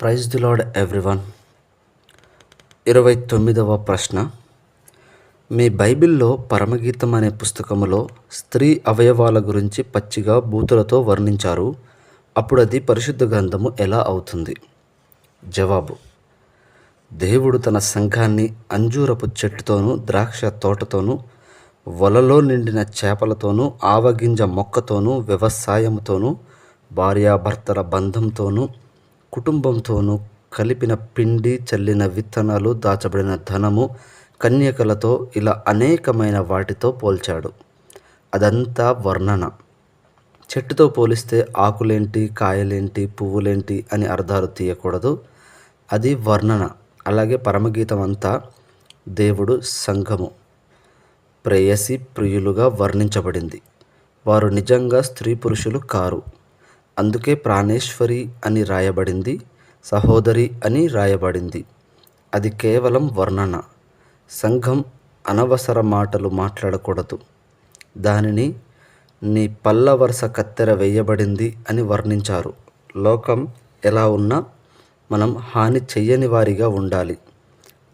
Praise the lord everyone. ఇరవై తొమ్మిదవ ప్రశ్న. మీ బైబిల్లో పరమగీతం అనే పుస్తకములో స్త్రీ అవయవాల గురించి పచ్చిగా బూతులతో వర్ణించారు. అప్పుడు అది పరిశుద్ధ గ్రంథము ఎలా అవుతుంది? జవాబు. దేవుడు తన సంఘాన్ని అంజూరపు చెట్టుతోనూ ద్రాక్ష తోటతోనూ వలలో నిండిన చేపలతోనూ ఆవగింజ మొక్కతోనూ వ్యవసాయముతోనూ భార్యాభర్తల బంధంతోనూ కుటుంబంతోనూ కలిపిన పిండి చల్లిన విత్తనాలు దాచబడిన ధనము కన్యకలతో ఇలా అనేకమైన వాటితో పోల్చాడు. అదంతా వర్ణన. చెట్టుతో పోలిస్తే ఆకులేంటి కాయలేంటి పువ్వులేంటి అని అర్థాలు తీయకూడదు. అది వర్ణన. అలాగే పరమగీతం అంతా దేవుడు సంఘము. ప్రేయసి ప్రియులుగా వర్ణించబడింది. వారు నిజంగా స్త్రీ పురుషులు కారు. అందుకే ప్రాణేశ్వరి అని రాయబడింది సహోదరి అని రాయబడింది. అది కేవలం వర్ణన. సంఘం అనవసర మాటలు మాట్లాడకూడదు. దానిని నీ పల్ల వరుస కత్తెర వేయబడింది అని వర్ణించారు. లోకం ఎలా ఉన్నా మనం హాని చెయ్యని వారిగా ఉండాలి.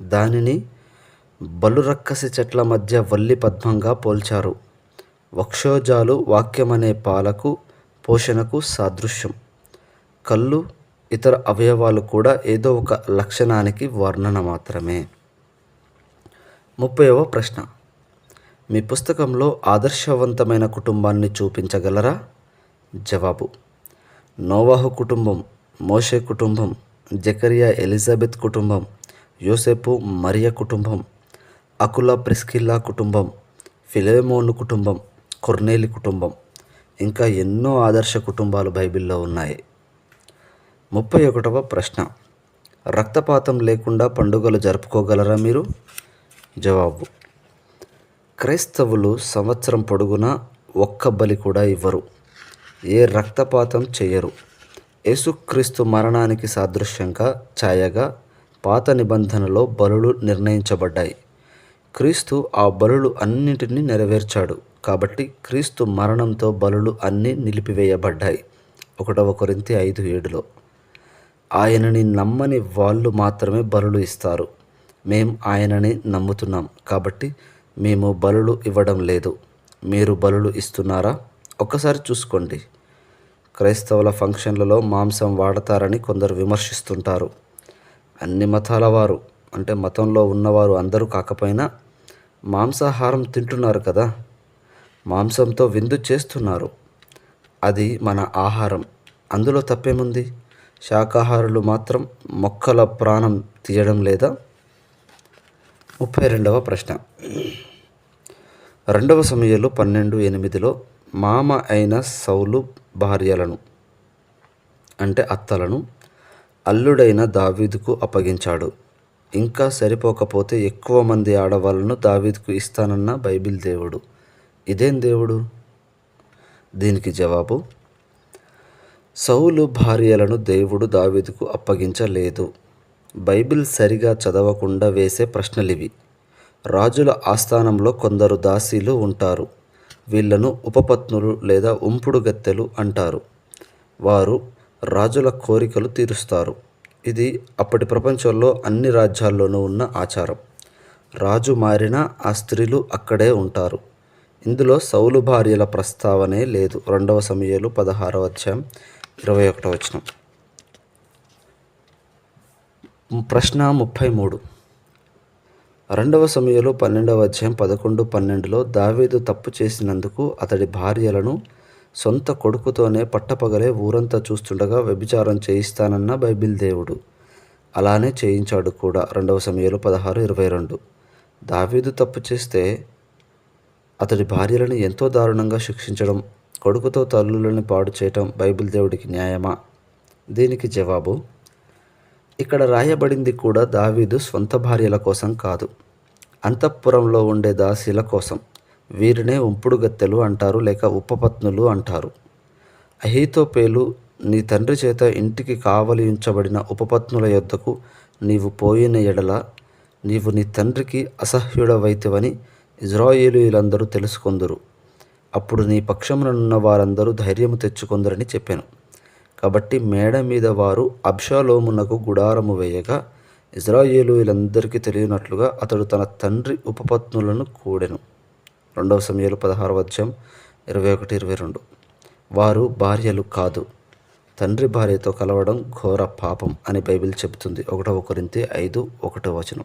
దానిని బలురక్కసి చెట్ల మధ్య వల్లి పద్మంగా పోల్చారు. వక్షోజాలు వాక్యమనే పాలకు పోషణకు సాదృశ్యం. కళ్ళు ఇతర అవయవాలు కూడా ఏదో ఒక లక్షణానికి వర్ణన మాత్రమే. ముప్పైవ ప్రశ్న. మీ పుస్తకంలో ఆదర్శవంతమైన కుటుంబాన్ని చూపించగలరా? జవాబు. నోవాహు కుటుంబం మోషే కుటుంబం జకరియా ఎలిజబెత్ కుటుంబం యోసేపు మరియ కుటుంబం అకుల ప్రిస్కిల్లా కుటుంబం ఫిలేమోను కుటుంబం కొర్నేలి కుటుంబం. ఇంకా ఎన్నో ఆదర్శ కుటుంబాలు బైబిల్లో ఉన్నాయి. ముప్పై ఒకటవ ప్రశ్న. రక్తపాతం లేకుండా పండుగలు జరుపుకోగలరా మీరు? జవాబు. క్రైస్తవులు సంవత్సరం పొడుగునా ఒక్క బలి కూడా ఇవ్వరు. ఏ రక్తపాతం చేయరు. యేసుక్రీస్తు మరణానికి సాదృశ్యంగా ఛాయగా పాత నిబంధనలో బలులు నిర్ణయించబడ్డాయి. క్రీస్తు ఆ బలులు అన్నింటినీ నెరవేర్చాడు. కాబట్టి క్రీస్తు మరణంతో బలులు అన్నీ నిలిపివేయబడ్డాయి. ఒకటవ కొరింతి ఐదు ఏడులో ఆయనని నమ్మని వాళ్ళు మాత్రమే బలులు ఇస్తారు. మేం ఆయనని నమ్ముతున్నాం కాబట్టి మేము బలులు ఇవ్వడం లేదు. మీరు బలులు ఇస్తున్నారా? ఒక్కసారి చూసుకోండి. క్రైస్తవుల ఫంక్షన్లలో మాంసం వాడతారని కొందరు విమర్శిస్తుంటారు. అన్ని మతాల వారు అంటే మతంలో ఉన్నవారు అందరూ కాకపోయినా మాంసాహారం తింటున్నారు కదా. మాంసంతో విందు చేస్తున్నారు. అది మన ఆహారం. అందులో తప్పేముంది? శాకాహారులు మాత్రం మొక్కల ప్రాణం తీయడం లేదా? ముప్పై రెండవ ప్రశ్న. రెండవ సమయంలో పన్నెండు ఎనిమిదిలో మామ అయిన సౌలు భార్యలను అంటే అత్తలను అల్లుడైన దావీదుకు అప్పగించాడు. ఇంకా సరిపోకపోతే ఎక్కువ మంది ఆడవాళ్ళను దావీదుకు ఇస్తానన్న బైబిల్ దేవుడు. ఇదేం దేవుడు? దీనికి జవాబు సౌలు భార్యలను దేవుడు దావీదుకు అప్పగించలేదు. బైబిల్ సరిగా చదవకుండా వేసే ప్రశ్నలివి. రాజుల ఆస్థానంలో కొందరు దాసీలు ఉంటారు. వీళ్ళను ఉపపత్నులు లేదా ఉంపుడు గత్తెలు అంటారు. వారు రాజుల కోరికలు తీరుస్తారు. ఇది అప్పటి ప్రపంచంలో అన్ని రాజ్యాల్లోనూ ఉన్న ఆచారం. రాజు మారినా ఆ స్త్రీలు అక్కడే ఉంటారు. ఇందులో సౌలు భార్యల ప్రస్తావనే లేదు. రెండవ సమయాలు పదహారవ అధ్యాయం ఇరవై ఒకటో వచనం. ప్రశ్న ముప్పై మూడు. రెండవ సమయంలో పన్నెండవ అధ్యాయం పదకొండు పన్నెండులో దావీదు తప్పు చేసినందుకు అతడి భార్యలను సొంత కొడుకుతోనే పట్టపగలే ఊరంతా చూస్తుండగా వ్యభిచారం చేయిస్తానన్న బైబిల్ దేవుడు. అలానే చేయించాడు కూడా. రెండవ సమయంలో పదహారు ఇరవై రెండు. దావీదు తప్పు చేస్తే అతడి భార్యలను ఎంతో దారుణంగా శిక్షించడం కొడుకుతో తల్లులను పాడు చేయటం బైబిల్ దేవుడికి న్యాయమా? దీనికి జవాబు ఇక్కడ రాయబడింది కూడా దావీదు స్వంత భార్యల కోసం కాదు. అంతఃపురంలో ఉండే దాసీల కోసం. వీరినే ఉంపుడు గత్తెలు అంటారు లేక ఉపపత్నులు అంటారు. అహీతోపేలు నీ తండ్రి చేత ఇంటికి కావలి ఉంచబడిన ఉపపత్నుల యొద్దకు నీవు పోయిన ఎడల నీవు నీ తండ్రికి అసహ్యుడవైతివని ఇజ్రాయేలీలందరూ తెలుసుకుందరు. అప్పుడు నీ పక్షముననున్న వారందరూ ధైర్యము తెచ్చుకొందరని చెప్పాను. కాబట్టి మేడ మీద వారు అబ్షాలోమునకు గుడారము వేయగా ఇజ్రాయేలీయులందరికీ తెలియనట్లుగా అతడు తన తండ్రి ఉపపత్నులను కూడెను. రెండవ సమయంలో పదహారు అధ్యాయం ఇరవై ఒకటి ఇరవై రెండు. వారు భార్యలు కాదు తండ్రి భార్యతో కలవడం ఘోర పాపం అని బైబిల్ చెబుతుంది. ఒకటవ కొరింతి ఐదు ఒకటో వచనం.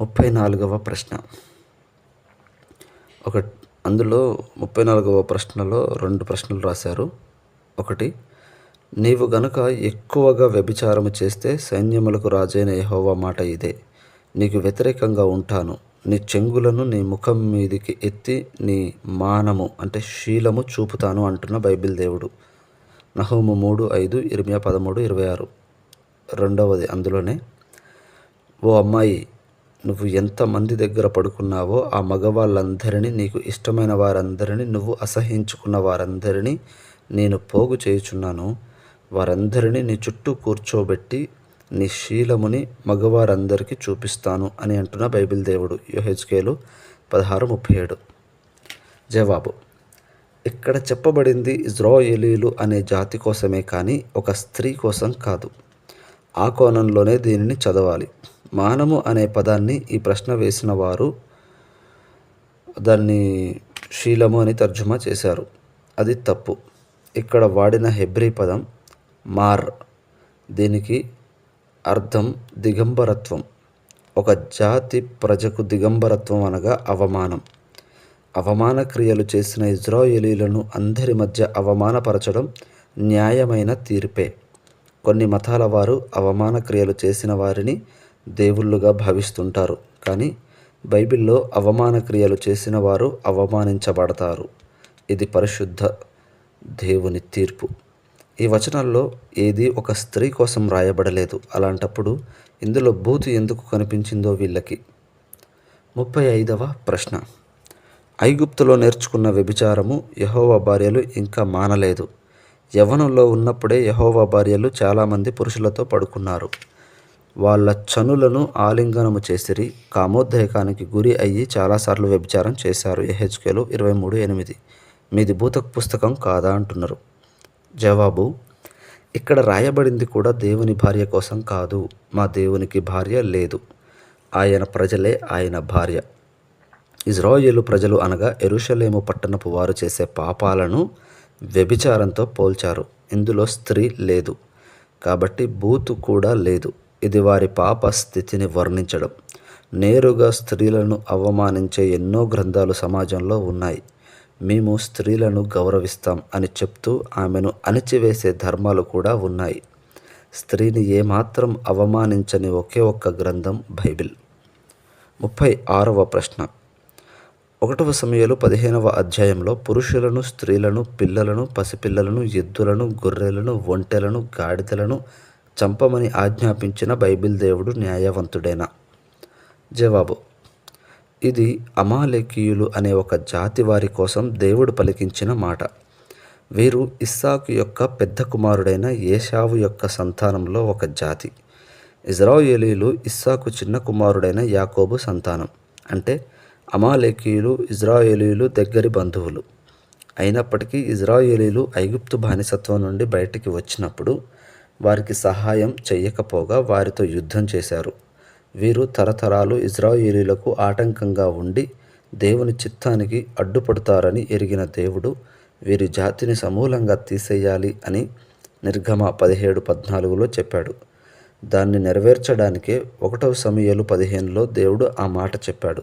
ముప్పై నాలుగవ ప్రశ్న. ఒక అందులో ముప్పై నాలుగవ ప్రశ్నలో రెండు ప్రశ్నలు రాశారు. ఒకటి నీవు గనుక ఎక్కువగా వ్యభిచారము చేస్తే సైన్యములకు రాజైన యహోవా మాట ఇదే. నీకు వ్యతిరేకంగా ఉంటాను. నీ చెంగులను నీ ముఖం మీదికి ఎత్తి నీ మానము అంటే శీలము చూపుతాను అంటున్న బైబిల్ దేవుడు. నహోము మూడు ఐదు ఇరవై పదమూడు ఇరవై ఆరు. రెండవది అందులోనే ఓ అమ్మాయి నువ్వు ఎంతమంది దగ్గర పడుకున్నావో ఆ మగవాళ్ళందరినీ నీకు ఇష్టమైన వారందరినీ నువ్వు అసహించుకున్న వారందరినీ నేను పోగు చేయుచున్నాను. వారందరినీ నీ చుట్టూ కూర్చోబెట్టి నీ శీలముని మగవారందరికీ చూపిస్తాను అని అంటున్న బైబిల్ దేవుడు. యోహెచ్కేలు పదహారు ముప్పై ఏడు. జవాబు. ఇక్కడ చెప్పబడింది ఇజ్రాయేలీలు అనే జాతి కోసమే కానీ ఒక స్త్రీ కోసం కాదు. ఆ కోణంలోనే దీనిని చదవాలి. మానము అనే పదాన్ని ఈ ప్రశ్న వేసిన వారు దాన్ని శీలము అని తర్జుమా చేశారు. అది తప్పు. ఇక్కడ వాడిన హెబ్రీ పదం మార్. దీనికి అర్థం దిగంబరత్వం. ఒక జాతి ప్రజకు దిగంబరత్వం అనగా అవమానం. అవమాన క్రియలు చేసిన ఇజ్రాయేలీలను అందరి మధ్య అవమానపరచడం న్యాయమైన తీర్పే. కొన్ని మతాల వారు అవమాన క్రియలు చేసిన వారిని దేవుళ్ళుగా భావిస్తుంటారు. కానీ బైబిల్లో అవమాన క్రియలు చేసిన వారు అవమానించబడతారు. ఇది పరిశుద్ధ దేవుని తీర్పు. ఈ వచనాల్లో ఏది ఒక స్త్రీ కోసం రాయబడలేదు. అలాంటప్పుడు ఇందులో భూతి ఎందుకు కనిపించిందో వీళ్ళకి. ముప్పై ఐదవ ప్రశ్న. ఐగుప్తులో నేర్చుకున్న వ్యభిచారము యహోవా భార్యలు ఇంకా మానలేదు. యవనంలో ఉన్నప్పుడే యహోవా భార్యలు చాలామంది పురుషులతో పడుకున్నారు. వాళ్ళ చనులను ఆలింగనము చేసిరి. కామోద్రేకానికి గురి అయ్యి చాలాసార్లు వ్యభిచారం చేశారు. ఎహెచ్కేలు ఇరవై మూడు ఎనిమిది. మీది భూత పుస్తకం కాదా అంటున్నారు. జవాబు ఇక్కడ రాయబడింది కూడా దేవుని భార్య కోసం కాదు. మా దేవునికి భార్య లేదు. ఆయన ప్రజలే ఆయన భార్య. ఇజ్రాయేలు ప్రజలు అనగా ఎరుషలేము పట్టణపు వారు చేసే పాపాలను వ్యభిచారంతో పోల్చారు. ఇందులో స్త్రీ లేదు. కాబట్టి బూతు కూడా లేదు. ఇది వారి పాప స్థితిని వర్ణించడం. నేరుగా స్త్రీలను అవమానించే ఎన్నో గ్రంథాలు సమాజంలో ఉన్నాయి. మేము స్త్రీలను గౌరవిస్తాం అని చెప్తూ ఆమెను అణిచివేసే ధర్మాలు కూడా ఉన్నాయి. స్త్రీని ఏమాత్రం అవమానించని ఒకే ఒక్క గ్రంథం బైబిల్. ముప్పై ఆరవ ప్రశ్న. ఒకటవ సమయాలు పదిహేనవ అధ్యాయంలో పురుషులను స్త్రీలను పిల్లలను పసిపిల్లలను ఎద్దులను గొర్రెలను ఒంటెలను గాడిదలను చంపమని ఆజ్ఞాపించిన బైబిల్ దేవుడు న్యాయవంతుడేనా? జవాబు ఇది అమాలేకీయులు అనే ఒక జాతి వారి కోసం దేవుడు పలికించిన మాట. వీరు ఇస్సాకు యొక్క పెద్ద కుమారుడైన ఏషావు యొక్క సంతానంలో ఒక జాతి. ఇజ్రాయేలీలు ఇస్సాకు చిన్న కుమారుడైన యాకోబు సంతానం. అంటే అమాలేకీయులు ఇజ్రాయేలీలు దగ్గరి బంధువులు. అయినప్పటికీ ఇజ్రాయేలీలు ఐగుప్తు బానిసత్వం నుండి బయటికి వచ్చినప్పుడు వారికి సహాయం చెయ్యకపోగా వారితో యుద్ధం చేశారు. వీరు తరతరాలు ఇజ్రాయేలీలకు ఆటంకంగా ఉండి దేవుని చిత్తానికి అడ్డుపడతారని ఎరిగిన దేవుడు వీరి జాతిని సమూలంగా తీసేయాలి అని నిర్గమ పదిహేడు పద్నాలుగులో చెప్పాడు. దాన్ని నెరవేర్చడానికే ఒకటవ సమయాలు పదిహేనులో దేవుడు ఆ మాట చెప్పాడు.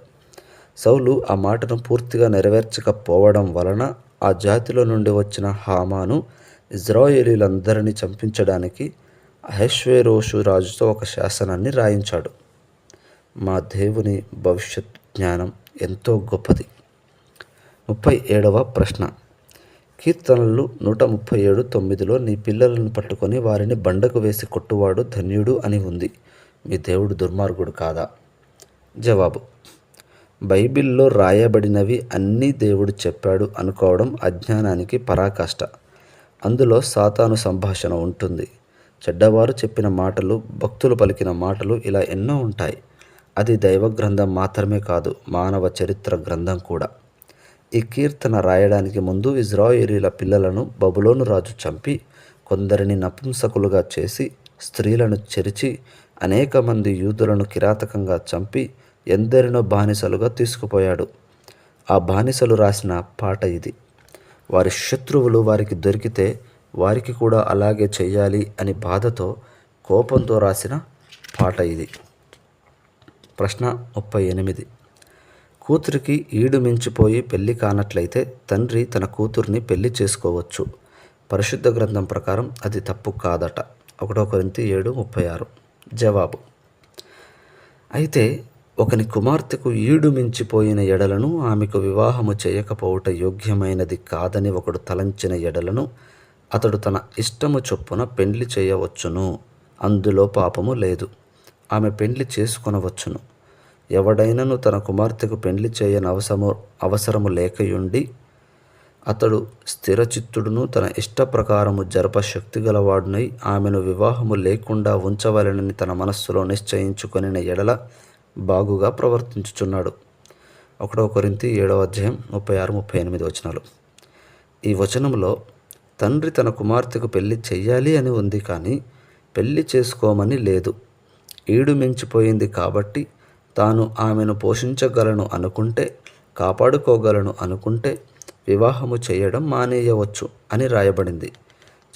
సౌలు ఆ మాటను పూర్తిగా నెరవేర్చకపోవడం వలన ఆ జాతిలో నుండి వచ్చిన హామాను ఇజ్రాయేలీలందరినీ చంపించడానికి అహెష్వేరోషు రాజుతో ఒక శాసనాన్ని రాయించాడు. మా దేవుని భవిష్యత్ జ్ఞానం ఎంతో గొప్పది. ముప్పై ఏడవ ప్రశ్న. కీర్తనలు నూట ముప్పై ఏడు తొమ్మిదిలో నీ పిల్లలను పట్టుకొని వారిని బండకు వేసి కొట్టువాడు ధన్యుడు అని ఉంది. మీ దేవుడు దుర్మార్గుడు కాదా? జవాబు. బైబిల్లో రాయబడినవి అన్నీ దేవుడు చెప్పాడు అనుకోవడం అజ్ఞానానికి పరాకాష్ట. అందులో సాతాను సంభాషణ ఉంటుంది. చెడ్డవారు చెప్పిన మాటలు భక్తులు పలికిన మాటలు ఇలా ఎన్నో ఉంటాయి. అది దైవ గ్రంథం మాత్రమే కాదు మానవ చరిత్ర గ్రంథం కూడా. ఈ కీర్తన రాయడానికి ముందు ఇజ్రాయేలీల పిల్లలను బబులోను రాజు చంపి కొందరిని నపుంసకులుగా చేసి స్త్రీలను చెరిచి అనేక మంది యూదులను కిరాతకంగా చంపి ఎందరినో బానిసలుగా తీసుకుపోయాడు. ఆ బానిసలు రాసిన పాట ఇది. వారి శత్రువులు వారికి దొరికితే వారికి కూడా అలాగే చేయాలి అని బాధతో కోపంతో రాసిన పాట ఇది. ప్రశ్న ముప్పై ఎనిమిది. కూతురికి ఈడు మించిపోయి పెళ్ళి కానట్లయితే తండ్రి తన కూతుర్ని పెళ్ళి చేసుకోవచ్చు. పరిశుద్ధ గ్రంథం ప్రకారం అది తప్పు కాదట. ఒకటో కొరింతి ఏడు ముప్పై ఆరు. జవాబు. అయితే ఒకని కుమార్తెకు ఈడు మించిపోయిన ఎడలను ఆమెకు వివాహము చేయకపోవుట యోగ్యమైనది కాదని ఒకడు తలంచిన ఎడలను అతడు తన ఇష్టము చొప్పున పెండ్లి చేయవచ్చును. అందులో పాపము లేదు. ఆమె పెండ్లి చేసుకొనవచ్చును. ఎవడైనను తన కుమార్తెకు పెండ్లి చేయని అవసరము అవసరము లేకయుండి అతడు స్థిరచిత్తుడును తన ఇష్ట ప్రకారము జరప శక్తి గలవాడునై ఆమెను వివాహము లేకుండా ఉంచవలెనని తన మనస్సులో నిశ్చయించుకొనిన ఎడల బాగుగా ప్రవర్తించుచున్నాడు. ఒకటో కొరింతి ఏడవ అధ్యాయం ముప్పై ఆరు ముప్పై ఎనిమిది వచనాలు. ఈ వచనంలో తండ్రి తన కుమార్తెకు పెళ్ళి చెయ్యాలి అని ఉంది కానీ పెళ్ళి చేసుకోమని లేదు. ఈడు మించిపోయింది కాబట్టి తాను ఆమెను పోషించగలను అనుకుంటే కాపాడుకోగలను అనుకుంటే వివాహము చేయడం మానేయవచ్చు అని రాయబడింది.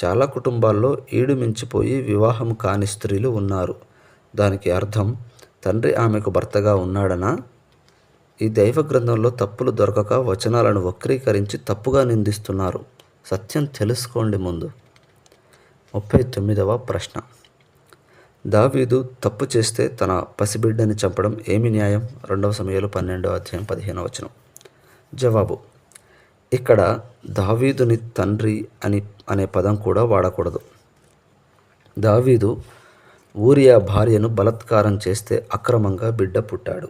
చాలా కుటుంబాల్లో ఈడు మించిపోయి వివాహం కాని స్త్రీలు ఉన్నారు. దానికి అర్థం తండ్రి ఆమెకు భర్తగా ఉన్నాడనా? ఈ దైవ గ్రంథంలో తప్పులు దొరకక వచనాలను వక్రీకరించి తప్పుగా నిందిస్తున్నారు. సత్యం తెలుసుకోండి ముందు. ముప్పై తొమ్మిదవ ప్రశ్న. దావీదు తప్పు చేస్తే తన పసిబిడ్డని చంపడం ఏమి న్యాయం? రెండవ సమయంలో పన్నెండవ అధ్యాయం పదిహేనవ వచనం. జవాబు. ఇక్కడ దావీదుని తండ్రి అని అనే పదం కూడా వాడకూడదు. దావీదు ఊరియా భార్యను బలత్కారం చేస్తే అక్రమంగా బిడ్డ పుట్టాడు.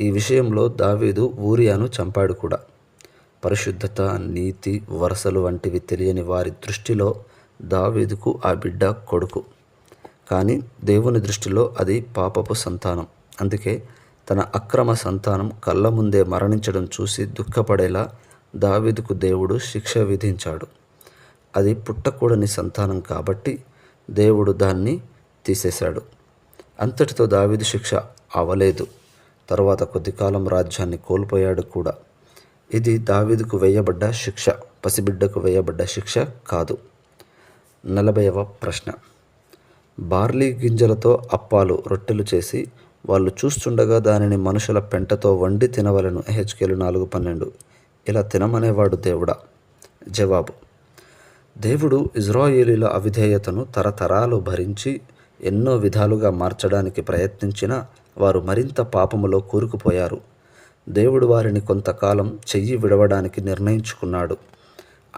ఈ విషయంలో దావీదు ఊరియాను చంపాడు కూడా. పరిశుద్ధత నీతి వరసలు వంటివి తెలియని వారి దృష్టిలో దావీదుకు ఆ బిడ్డ కొడుకు. కానీ దేవుని దృష్టిలో అది పాపపు సంతానం. అందుకే తన అక్రమ సంతానం కళ్ళ ముందే మరణించడం చూసి దుఃఖపడేలా దావీదుకు దేవుడు శిక్ష విధించాడు. అది పుట్టకూడని సంతానం కాబట్టి దేవుడు దాన్ని తీసేశాడు. అంతటితో దావీదు శిక్ష అవలేదు. తర్వాత కొద్ది కాలం రాజ్యాన్ని కోల్పోయాడు కూడా. ఇది దావీదుకు వేయబడ్డ శిక్ష పసిబిడ్డకు వేయబడ్డ శిక్ష కాదు. నలభైవ ప్రశ్న. బార్లీ గింజలతో అప్పాలు రొట్టెలు చేసి వాళ్ళు చూస్తుండగా దానిని మనుషుల పెంటతో వండి తినవలను. హెచ్కేలు నాలుగు పన్నెండు. ఇలా తినమనేవాడు దేవుడా? జవాబు. దేవుడు ఇజ్రాయేలీల అవిధేయతను తరతరాలు భరించి ఎన్నో విధాలుగా మార్చడానికి ప్రయత్నించినా వారు మరింత పాపములో కూరుకుపోయారు. దేవుడు వారిని కొంతకాలం చెయ్యి విడవడానికి నిర్ణయించుకున్నాడు.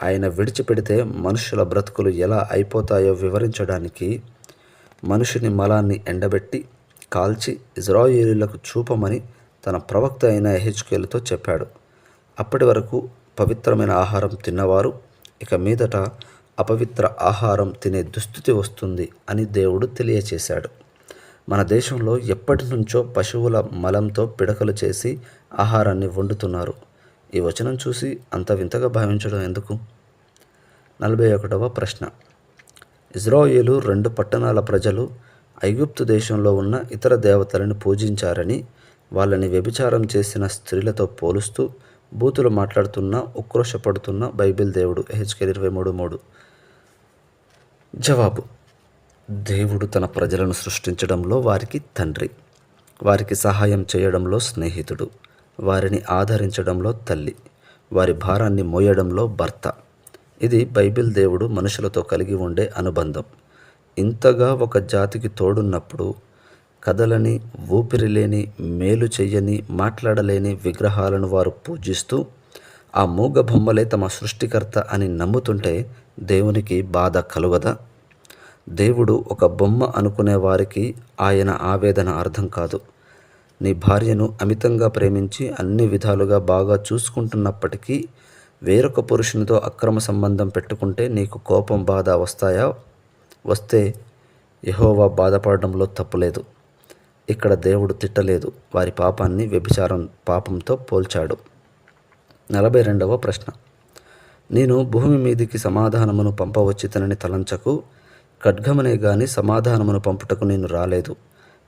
ఆయన విడిచిపెడితే మనుషుల బ్రతుకులు ఎలా అయిపోతాయో వివరించడానికి మనుషుని మలాన్ని ఎండబెట్టి కాల్చి ఇజ్రాయేలీలకు చూపమని తన ప్రవక్త అయిన హెచ్కేలతో చెప్పాడు. అప్పటి వరకు పవిత్రమైన ఆహారం తిన్నవారు ఇక మీదట అపవిత్ర ఆహారం తినే దుస్థితి వస్తుంది అని దేవుడు తెలియచేశాడు. మన దేశంలో ఎప్పటి నుంచో పశువుల మలంతో పిడకలు చేసి ఆహారాన్ని వండుతున్నారు. ఈ వచనం చూసి అంత వింతగా భావించడం ఎందుకు? నలభై ఒకటవ ప్రశ్న. ఇజ్రాయేలు రెండు పట్టణాల ప్రజలు ఐగుప్తు దేశంలో ఉన్న ఇతర దేవతలను పూజించారని వాళ్ళని వ్యభిచారం చేసిన స్త్రీలతో పోలుస్తూ బూతులు మాట్లాడుతున్న ఉక్రోషపడుతున్న బైబిల్ దేవుడు హెచ్కెల్ ఇరవై మూడు మూడు. జవాబు. దేవుడు తన ప్రజలను సృష్టించడంలో వారికి తండ్రి. వారికి సహాయం చేయడంలో స్నేహితుడు. వారిని ఆదరించడంలో తల్లి. వారి భారాన్ని మోయడంలో భర్త. ఇది బైబిల్ దేవుడు మనుషులతో కలిగి ఉండే అనుబంధం. ఇంతగా ఒక జాతికి తోడున్నప్పుడు కదలని ఊపిరి లేని మేలు చెయ్యని మాట్లాడలేని విగ్రహాలను వారు పూజిస్తూ ఆ మూగ బొమ్మలే తమ సృష్టికర్త అని నమ్ముతుంటే దేవునికి బాధ కలుగదా? దేవుడు ఒక బొమ్మ అనుకునే వారికి ఆయన ఆవేదన అర్థం కాదు. నీ భార్యను అమితంగా ప్రేమించి అన్ని విధాలుగా బాగా చూసుకుంటున్నప్పటికీ వేరొక పురుషునితో అక్రమ సంబంధం పెట్టుకుంటే నీకు కోపం బాధ వస్తాయా? వస్తే యహోవా బాధపడడంలో తప్పులేదు ఇక్కడ దేవుడు తిట్టలేదు. వారి పాపాన్ని వ్యభిచారం పాపంతో పోల్చాడు. నలభై రెండవ ప్రశ్న. నేను భూమి మీదికి సమాధానమును పంపవచ్చితనని తలంచకు ఖడ్గమనే గాని సమాధానమును పంపుటకు నేను రాలేదు.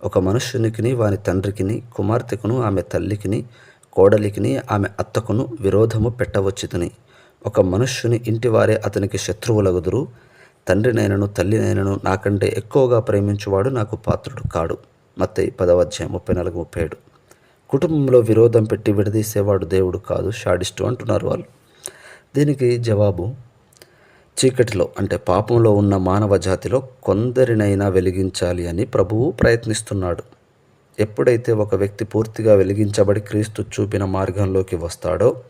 ఒక మనుష్యునికిని వాని తండ్రికిని కుమార్తెకును ఆమె తల్లికిని కోడలికిని ఆమె అత్తకును విరోధము పెట్టవచ్చుతని. ఒక మనుష్యుని ఇంటివారే అతనికి శత్రువులగుదురు. తండ్రినైనను తల్లినైనను నాకంటే ఎక్కువగా ప్రేమించువాడు నాకు పాత్రుడు కాడు. మత్తయి పదవధ్యాయం ముప్పై నాలుగు ముప్పై ఏడు. కుటుంబంలో విరోధం పెట్టి విడదీసేవాడు దేవుడు కాదు షాడిస్టు అంటున్నారు వాళ్ళు. దీనికి జవాబు చీకటిలో అంటే పాపంలో ఉన్న మానవ జాతిలో కొందరినైనా వెలిగించాలి అని ప్రభువు ప్రయత్నిస్తున్నాడు. ఎప్పుడైతే ఒక వ్యక్తి పూర్తిగా వెలిగించబడి క్రీస్తు చూపిన మార్గంలోకి వస్తాడో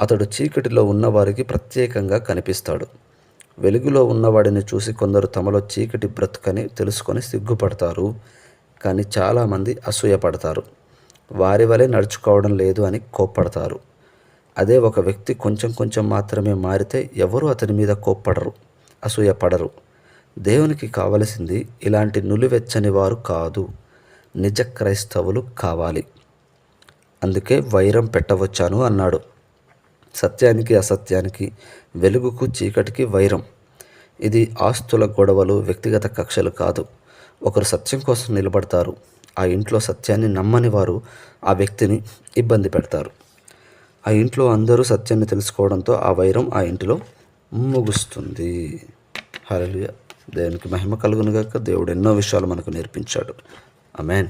అతడు చీకటిలో ఉన్నవారికి ప్రత్యేకంగా కనిపిస్తాడు. వెలుగులో ఉన్నవాడిని చూసి కొందరు తమలో చీకటి బ్రతుకని తెలుసుకొని సిగ్గుపడతారు కానీ చాలామంది అసూయపడతారు. వారి వలె నడుచుకోవడం లేదు అని కోప్పడతారు. అదే ఒక వ్యక్తి కొంచెం కొంచెం మాత్రమే మారితే ఎవరు అతని మీద కోప్పడరు అసూయపడరు దేవునికి కావలసింది ఇలాంటి నులివెచ్చని వారు కాదు నిజ క్రైస్తవులు కావాలి. అందుకే వైరం పెట్టవచ్చాను అన్నాడు. సత్యానికి అసత్యానికి వెలుగుకు చీకటికి వైరం. ఇది ఆస్తుల గొడవలు వ్యక్తిగత కక్షలు కాదు. ఒకరు సత్యం కోసం నిలబడతారు. ఆ ఇంట్లో సత్యాన్ని నమ్మని వారు ఆ వ్యక్తిని ఇబ్బంది పెడతారు. ఆ ఇంట్లో అందరూ సత్యాన్ని తెలుసుకోవడంతో ఆ వైరం ఆ ఇంటిలో ముగుస్తుంది. హల్లెలూయా. దేవునికి మహిమ కలుగునుగాక. దేవుడు ఎన్నో విషయాలు మనకు నేర్పించాడు. అమెన్